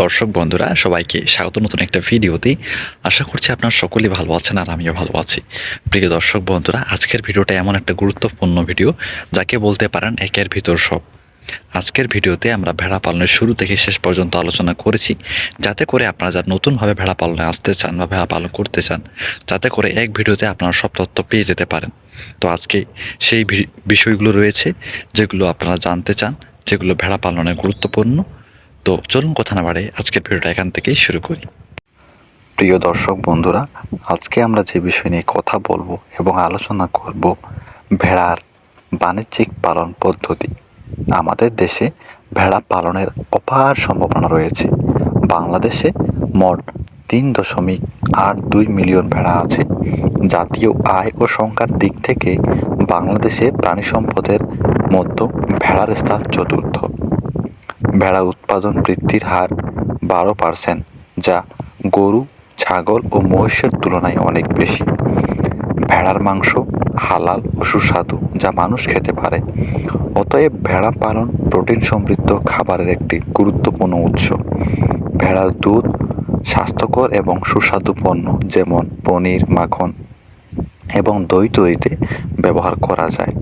দর্শক বন্ধুরা, সবাইকে স্বাগত নতুন একটা ভিডিওতে। আশা করছি আপনারা সকলেই ভালো আছেন আর আমিও ভালো আছি। প্রিয় দর্শক বন্ধুরা, আজকের ভিডিওটা এমন একটা গুরুত্বপূর্ণ ভিডিও, যাকে বলতে পারেন একের ভিতর সব। আজকের ভিডিওতে আমরা ভেড়া পালনের শুরু থেকে শেষ পর্যন্ত আলোচনা করেছি, যাতে করে আপনারা যারা নতুনভাবে ভেড়া পালনে আসতে চান বা ভেড়া পালন করতে চান, যাতে করে এক ভিডিওতে আপনারা সব তথ্য পেয়ে যেতে পারেন। তো আজকে সেই বিষয়গুলো রয়েছে, যেগুলো আপনারা জানতে চান, যেগুলো ভেড়া পালনে গুরুত্বপূর্ণ। তো চলুন কথা না বাড়ে আজকের ভিডিওটা এখান থেকেই শুরু করি। প্রিয় দর্শক বন্ধুরা, আজকে আমরা যে বিষয় নিয়ে কথা বলব এবং আলোচনা করব, ভেড়ার বাণিজ্যিক পালন পদ্ধতি। আমাদের দেশে ভেড়া পালনের অপার সম্ভাবনা রয়েছে। বাংলাদেশে মোট তিন দশমিক আট দুই মিলিয়ন ভেড়া আছে। জাতীয় আয় ও সংখ্যার দিক থেকে বাংলাদেশে প্রাণী সম্পদের মধ্যে ভেড়ার স্থান চতুর্থ। ভেড়া উৎপাদন বৃদ্ধির হার বারো পার্সেন্ট যা গরু, ছাগল ও মহিষের তুলনায় অনেক বেশি। ভেড়ার মাংস হালাল ও সুস্বাদু, যা মানুষ খেতে পারে। অতএব ভেড়া পালন প্রোটিন সমৃদ্ধ খাবারের একটি গুরুত্বপূর্ণ উৎস। ভেড়ার দুধ স্বাস্থ্যকর এবং সুস্বাদু পণ্য যেমন পনির, মাখন এবং দই তৈরিতে ব্যবহার করা যায়।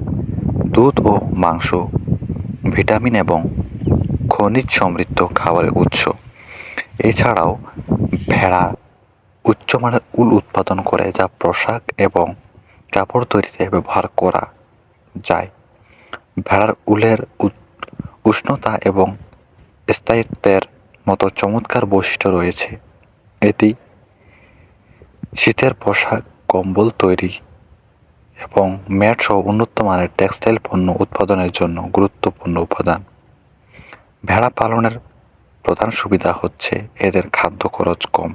দুধ ও মাংস, ভিটামিন এবং খনিজ সমৃদ্ধ খাবারের উৎস। এছাড়াও ভেড়া উচ্চমানের উল উৎপাদন করে যা পোশাক এবং কাপড় তৈরিতে ব্যবহার করা যায়। ভেড়ার উলের উষ্ণতা এবং স্থায়িত্বের মতো চমৎকার বৈশিষ্ট্য রয়েছে। এটি শীতের পোশাক, কম্বল তৈরি এবং ম্যাট সহ উন্নত মানের টেক্সটাইল পণ্য উৎপাদনের জন্য গুরুত্বপূর্ণ উপাদান। ভেড়া পালনের প্রধান সুবিধা হচ্ছে এদের খাদ্য খরচ কম।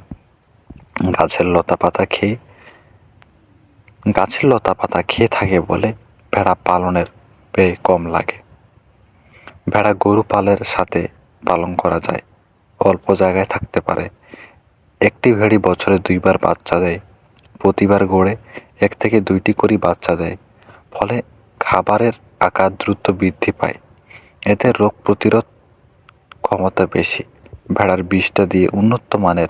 গাছের লতা পাতা খেয়ে, গাছের লতা পাতা খেয়ে থাকে বলে ভেড়া পালনের ব্যয় কম লাগে। ভেড়া গরু পালের সাথে পালন করা যায়। অল্প জায়গায় থাকতে পারে। একটি ভেড়ি বছরে দুইবার বাচ্চা দেয়, প্রতিবার গড়ে এক থেকে দুইটি করে বাচ্চা দেয়। ফলে খাবারের আকার দ্রুত বৃদ্ধি পায়। এদের রোগ প্রতিরোধ ক্ষমতা বেশি। ভেড়ার বিষটা দিয়ে উন্নত মানের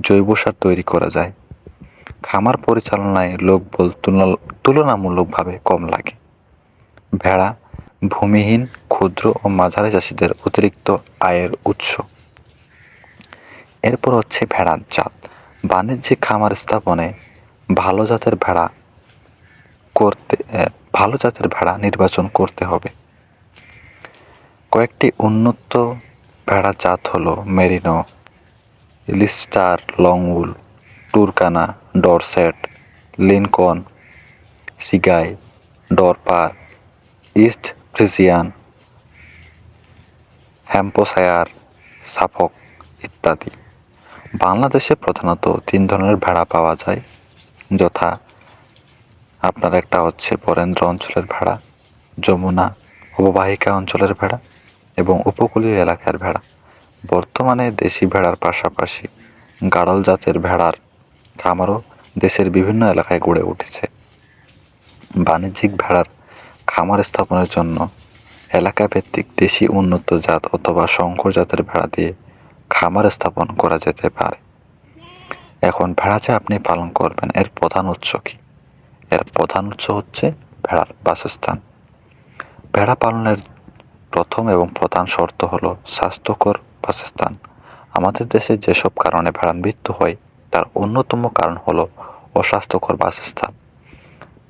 জৈব সার তৈরি করা যায়। খামার পরিচালনায় লোকবল তুলনা- তুলনামূলকভাবে কম লাগে। ভেড়া ভূমিহীন, ক্ষুদ্র ও মাঝারি চাষিদের অতিরিক্ত আয়ের উৎস। এরপর হচ্ছে ভেড়ার জাত। বাণিজ্যিক খামার স্থাপনে ভালো জাতের ভেড়া করতে ভালো জাতের ভেড়া নির্বাচন করতে হবে। কয়েকটি উন্নত ভেড়া জাত হলো Merino, Leicester Longwool, Turkana, Dorset, Lincoln, Tsigai, Dorper, East Friesian, Hampshire, Suffolk ইত্যাদি। বাংলাদেশে প্রধানত তিন ধরনের ভেড়া পাওয়া যায়, যথা আপনার একটা হচ্ছে বরেন্দ্র অঞ্চলের ভেড়া, যমুনা অববাহিকা অঞ্চলের ভেড়া এবং উপকূলীয় এলাকার ভেড়া। বর্তমানে দেশি ভেড়ার পাশাপাশি গাড়ল জাতের ভেড়ার খামারও দেশের বিভিন্ন এলাকায় গড়ে উঠেছে। বাণিজ্যিক ভেড়ার খামার স্থাপনের জন্য এলাকা ভিত্তিক দেশি উন্নত জাত অথবা শঙ্কর জাতের ভেড়া দিয়ে খামার স্থাপন করা যেতে পারে। এখন ভেড়া যে আপনি পালন করবেন, এর প্রধান উৎস কী? এর প্রধান উৎস হচ্ছে ভেড়ার বাসস্থান। ভেড়া পালনের প্রথম এবং প্রধান শর্ত হল স্বাস্থ্যকর বাসস্থান। আমাদের দেশে যেসব কারণে ভেড়ার মৃত্যু হয়, তার অন্যতম কারণ হল অস্বাস্থ্যকর বাসস্থান।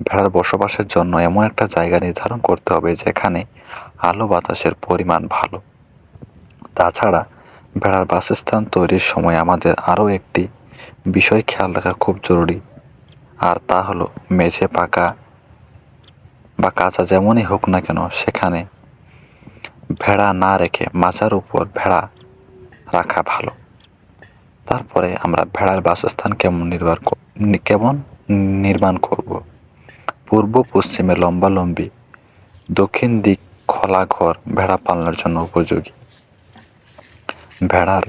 ভেড়ার বসবাসের জন্য এমন একটা জায়গা নির্ধারণ করতে হবে যেখানে আলো বাতাসের পরিমাণ ভালো। তাছাড়া ভেড়ার বাসস্থান তৈরির সময় আমাদের আরও একটি বিষয় খেয়াল রাখা খুব জরুরি, আর তা হলো মেঝে পাকা বা কাঁচা যেমনই হোক না কেন, সেখানে ভেড়া না রেখে মাচার উপর ভেড়া রাখা ভালো। তারপরে আমরা ভেড়ার বাসস্থান কেমন ক- কেমন নির্মাণ করব? পূর্ব, পশ্চিমে লম্বালম্বি, দক্ষিণ দিক খোলা ঘর ভেড়া পালনের জন্য উপযোগী। ভেড়ার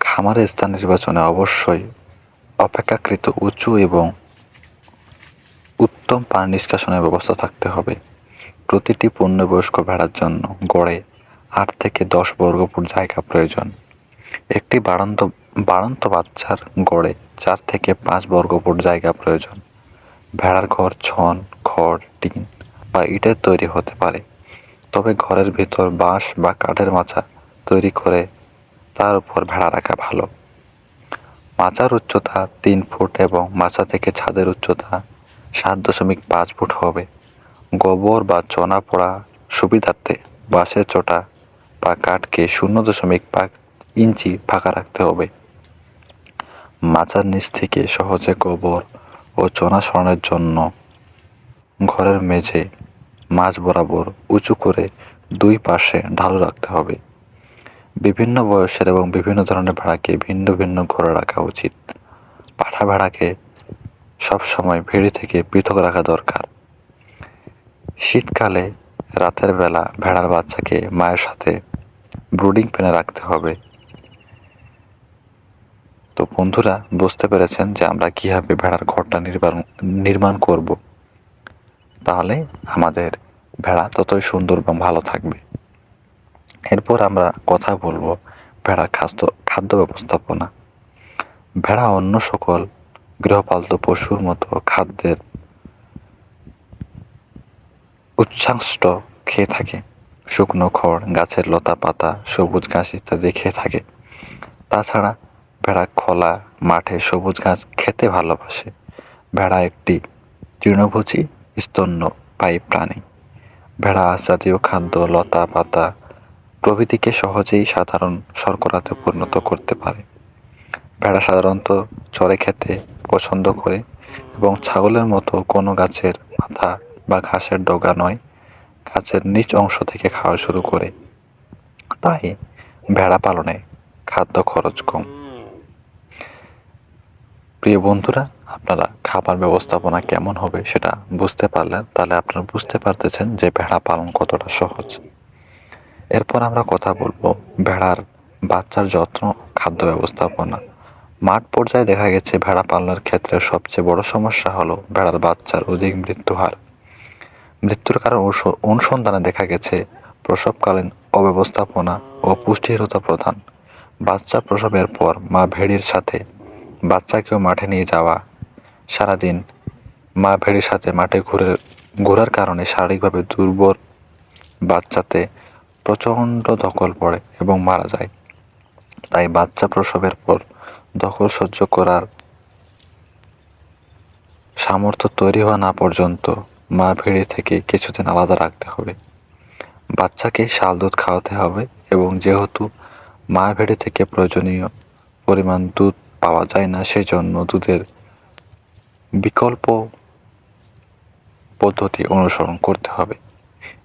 খামারের স্থান নির্বাচনে অবশ্যই অপেক্ষাকৃত উঁচু এবং উত্তম পানি নিষ্কাশনের ব্যবস্থা থাকতে হবে। প্রতিটি পূর্ণবয়স্ক ভেড়ার জন্য গড়ে আট থেকে দশ বর্গফুট জায়গা প্রয়োজন। একটি বাড়ন্ত বাড়ন্ত বাচ্চার গড়ে চার থেকে পাঁচ বর্গফুট জায়গা প্রয়োজন। ভেড়ার ঘর, ছন, খড়, টিন বা ইটের তৈরি হতে পারে। তবে ঘরের ভিতর বাঁশ বা কাঠের মাচা তৈরি করে তার উপর ভেড়া রাখা ভালো। মাচার উচ্চতা তিন ফুট এবং মাচা থেকে ছাদের উচ্চতা সাত দশমিক পাঁচ ফুট হবে। গোবর বা চনা পোড়া সুবিধার্থে বাঁশের চোটা বা কাঠকে শূন্য দশমিক পাঁচ ইঞ্চি ফাঁকা রাখতে হবে। মাচার নিচ থেকে সহজে গোবর ও চনা সরানোর জন্য ঘরের মেঝে মাঝ বরাবর উঁচু করে দুই পাশে ঢালু রাখতে হবে। বিভিন্ন বয়সের এবং বিভিন্ন ধরনের ভেড়াকে ভিন্ন ভিন্ন ঘরে রাখা উচিত। পাঠা ভেড়াকে সবসময় ভেড়ি থেকে পৃথক রাখা দরকার। শীতকালে রাতের বেলা ভেড়ার বাচ্চাকে মায়ের সাথে ব্রুডিং পেনে রাখতে হবে। তো বন্ধুরা, বুঝতে পেরেছেন যে আমরা কীভাবে ভেড়ার ঘরটা নির্মাণ নির্মাণ করব। তাহলে আমাদের ভেড়া ততই সুন্দর এবং ভালো থাকবে। এরপর আমরা কথা বলব ভেড়ার খাদ্য খাদ্য ব্যবস্থাপনা। ভেড়া অন্য সকল গৃহপালিত পশুর মতো খাদ্যের উচ্ছ্বাষ্ট খেয়ে থাকে। শুকনো খড়, গাছের লতা পাতা, সবুজ ঘাস ইত্যাদি খেয়ে থাকে। তাছাড়া ভেড়া খোলা মাঠে সবুজ ঘাস খেতে ভালোবাসে। ভেড়া একটি তৃণভোজী স্তন্যপায়ী প্রাণী। ভেড়া আঁশ জাতীয় খাদ্য, লতা পাতা প্রভৃতিকে সহজেই সাধারণ শর্করাতে পরিণত করতে পারে। ভেড়া সাধারণত চড়ে খেতে পছন্দ করে এবং ছাগলের মতো কোনো গাছের মাথা বা ঘাসের ডগা নয় গাছের নিচ অংশ থেকে খাওয়া শুরু করে। তাই ভেড়া পালনে খাদ্য খরচ কম। প্রিয় বন্ধুরা, আপনারা খাবার ব্যবস্থাপনা কেমন হবে সেটা বুঝতে পারলেন, তাহলে আপনারা বুঝতে পারতেছেন যে ভেড়া পালন কতটা সহজ। এরপর আমরা কথা বলব ভেড়ার বাচ্চার যত্ন খাদ্য ব্যবস্থাপনা। মাঠ পর্যায়ে দেখা গেছে, ভেড়া পালনের ক্ষেত্রে সবচেয়ে বড় সমস্যা হলো ভেড়ার বাচ্চার অধিক মৃত্যু হার মৃত্যুর কারণ অনুসন্ধানে দেখা গেছে প্রসবকালীন অব্যবস্থাপনা ও পুষ্টিহীনতা প্রধান। বাচ্চা প্রসবের পর মা ভেড়ির সাথে, বাচ্চাকেও মাঠে নিয়ে যাওয়া। সারাদিন মা ভেড়ির সাথে মাঠে ঘুরে ঘোরার কারণে শারীরিকভাবে দুর্বল বাচ্চাতে প্রচণ্ড দখল পড়ে এবং মারা যায়। তাই বাচ্চা প্রসবের পর দখল সহ্য করার সামর্থ্য তৈরি হওয়া না পর্যন্ত মা ভেড়ে থেকে কিছুদিন আলাদা রাখতে হবে। বাচ্চাকে শাল দুধ খাওয়াতে হবে এবং যেহেতু মা ভেড়ে থেকে প্রয়োজনীয় পরিমাণ দুধ পাওয়া যায় না, সেজন্য দুধের বিকল্প পদ্ধতি অনুসরণ করতে হবে।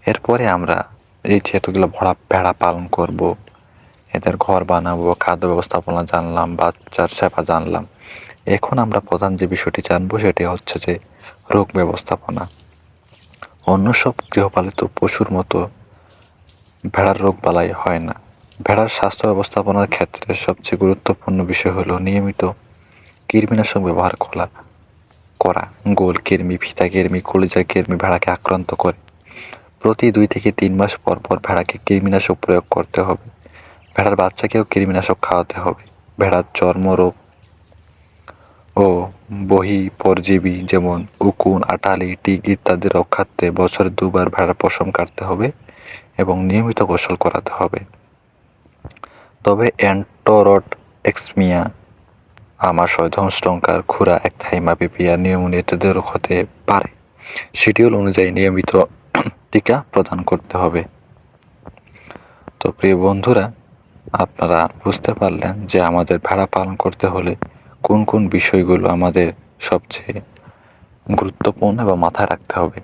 এরপরে আমরা এই যেহেতুগুলো ভরা ভেড়া পালন করব, এদের ঘর বানাবো, খাদ্য ব্যবস্থাপনা জানলাম, বাচ্চার সেবা জানলাম। এখন আমরা প্রধান যে বিষয়টি জানব সেটি হচ্ছে যে রোগ ব্যবস্থাপনা। অন্য সব গৃহপালিত পশুর মতো ভেড়ার রোগ বালাই হয় না। ভেড়ার স্বাস্থ্য ব্যবস্থাপনার ক্ষেত্রে সবচেয়ে গুরুত্বপূর্ণ বিষয় হলো নিয়মিত কীটনাশক ব্যবহার করা করা, গোল কৃমি, ফিতা কৃমি, কলিজা কৃমি ভেড়াকে আক্রান্ত করে। প্রতি দুই থেকে তিন মাস পর পর ভেড়াকে কৃমিনাশক প্রয়োগ করতে হবে। ভেড়ার বাচ্চাকেও কৃমিনাশক খাওয়াতে হবে। ভেড়ার চর্মরোগ ও বহি পরজীবী যেমন উকুন, আটালি, টিক ইত্যাদি রক্ষার্থে বছরে দুবার ভেড়ার পশম কাটতে হবে এবং নিয়মিত গোসল করাতে হবে। তবে অ্যান্টোরট এক্সমিয়া আমার সৈধংষ্টঙ্কার খুরা এক থাইমা পিপিয়া নিয়মন ইত্যাদি রোগ হতে পারে। শিডিউল অনুযায়ী নিয়মিত টিকা প্রদান করতে হবে। তো প্রিয় বন্ধুরা, আপনারা বুঝতে পারলেন যে আমাদের ভেড়া পালন করতে হলে কোন কোন বিষয়গুলো আমাদের সবচেয়ে গুরুত্বপূর্ণ এবং মাথায় রাখতে হবে।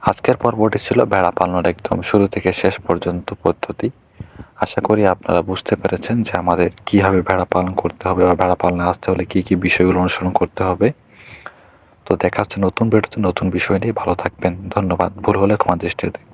আজকের পর্বটি ছিল ভেড়া পালনের একদম শুরু থেকে শেষ পর্যন্ত পদ্ধতি। আশা করি আপনারা বুঝতে পেরেছেন যে আমাদের কীভাবে ভেড়া পালন করতে হবে বা ভেড়া পালনে আসতে হলে কী কী বিষয়গুলো অনুসরণ করতে হবে। তো দেখা হচ্ছে নতুন ভিডিওতে নতুন বিষয় নিয়ে। ভালো থাকবেন। ধন্যবাদ। ভুল হলে ক্ষমা দৃষ্টিতে দেখবেন।